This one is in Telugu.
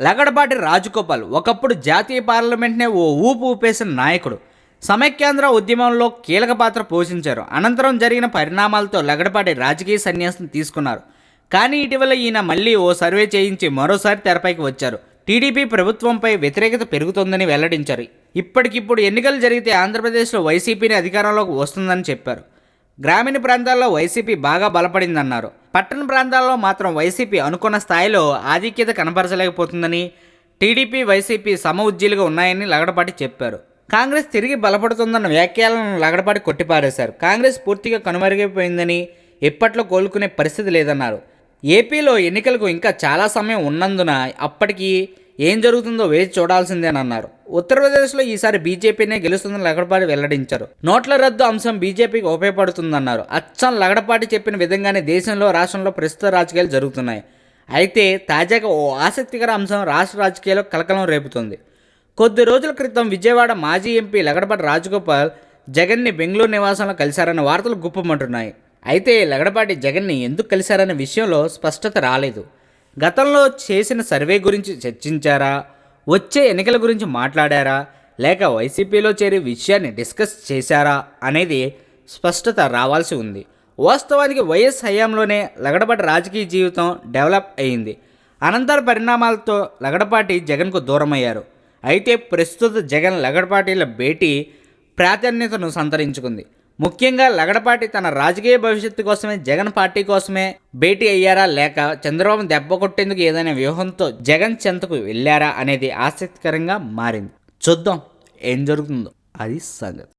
లగడపాటి రాజగోపాల్ ఒకప్పుడు జాతీయ పార్లమెంట్నే ఓ ఊపు ఊపేసిన నాయకుడు. సమైక్యాంధ్ర ఉద్యమంలో కీలక పాత్ర పోషించారు. అనంతరం జరిగిన పరిణామాలతో లగడపాటి రాజకీయ సన్యాసం తీసుకున్నారు. కానీ ఇటీవల ఈయన మళ్ళీ ఓ సర్వే చేయించి మరోసారి తెరపైకి వచ్చారు. టీడీపీ ప్రభుత్వంపై వ్యతిరేకత పెరుగుతోందని వెల్లడించారు. ఇప్పటికిప్పుడు ఎన్నికలు జరిగితే ఆంధ్రప్రదేశ్లో వైసీపీని అధికారంలోకి వస్తుందని చెప్పారు. గ్రామీణ ప్రాంతాల్లో వైసీపీ బాగా బలపడిందన్నారు. పట్టణ ప్రాంతాల్లో మాత్రం వైసీపీ అనుకున్న స్థాయిలో ఆధిక్యత కనపరచలేకపోతుందని టీడీపీ వైసీపీ సమ ఉజ్జీలుగా ఉన్నాయని లగడపాటి చెప్పారు. కాంగ్రెస్ తిరిగి బలపడుతుందన్న వ్యాఖ్యలను లగడపాటి కొట్టిపారేశారు. కాంగ్రెస్ పూర్తిగా కనుమరుగైపోయిందని ఎప్పట్లో కోలుకునే పరిస్థితి లేదన్నారు. ఏపీలో ఎన్నికలకు ఇంకా చాలా సమయం ఉన్నందున అప్పటికి ఏం జరుగుతుందో వేచి చూడాల్సిందేనన్నారు. ఉత్తరప్రదేశ్లో ఈసారి బీజేపీనే గెలుస్తుందని లగడపాటి వెల్లడించారు. నోట్ల రద్దు అంశం బీజేపీకి ఉపయోగపడుతుందన్నారు. అచ్చం లగడపాటి చెప్పిన విధంగానే దేశంలో రాష్ట్రంలో ప్రస్తుత రాజకీయాలు జరుగుతున్నాయి. అయితే తాజాగా ఓ ఆసక్తికర అంశం రాష్ట్ర రాజకీయాల్లో కలకలం రేపుతుంది. కొద్ది రోజుల క్రితం విజయవాడ మాజీ ఎంపీ లగడపాటి రాజగోపాల్ జగన్ని బెంగళూరు నివాసంలో కలిశారన్న వార్తలు గుప్పమంటున్నాయి. అయితే లగడపాటి జగన్ని ఎందుకు కలిశారనే విషయంలో స్పష్టత రాలేదు. గతంలో చేసిన సర్వే గురించి చర్చించారా? వచ్చే ఎన్నికల గురించి మాట్లాడారా? లేక వైసీపీలో చేరి విషయాన్ని డిస్కస్ చేశారా? అనేది స్పష్టత రావాల్సి ఉంది. వాస్తవానికి వైఎస్ హయాంలోనే లగడపాటి రాజకీయ జీవితం డెవలప్ అయింది. అనంతర పరిణామాలతో లగడపాటి జగన్కు దూరమయ్యారు. అయితే ప్రస్తుత జగన్ లగడపాటిల భేటీ ప్రాధాన్యతను సంతరించుకుంది. ముఖ్యంగా లగడపాటి తన రాజకీయ భవిష్యత్తు కోసమే జగన్ పార్టీ కోసమే భేటీ అయ్యారా లేక చంద్రబాబు దెబ్బ కొట్టేందుకు ఏదైనా వ్యూహంతో జగన్ చెంతకు వెళ్ళారా అనేది ఆసక్తికరంగా మారింది. చూద్దాం ఏం జరుగుతుందో. అది సంగతి.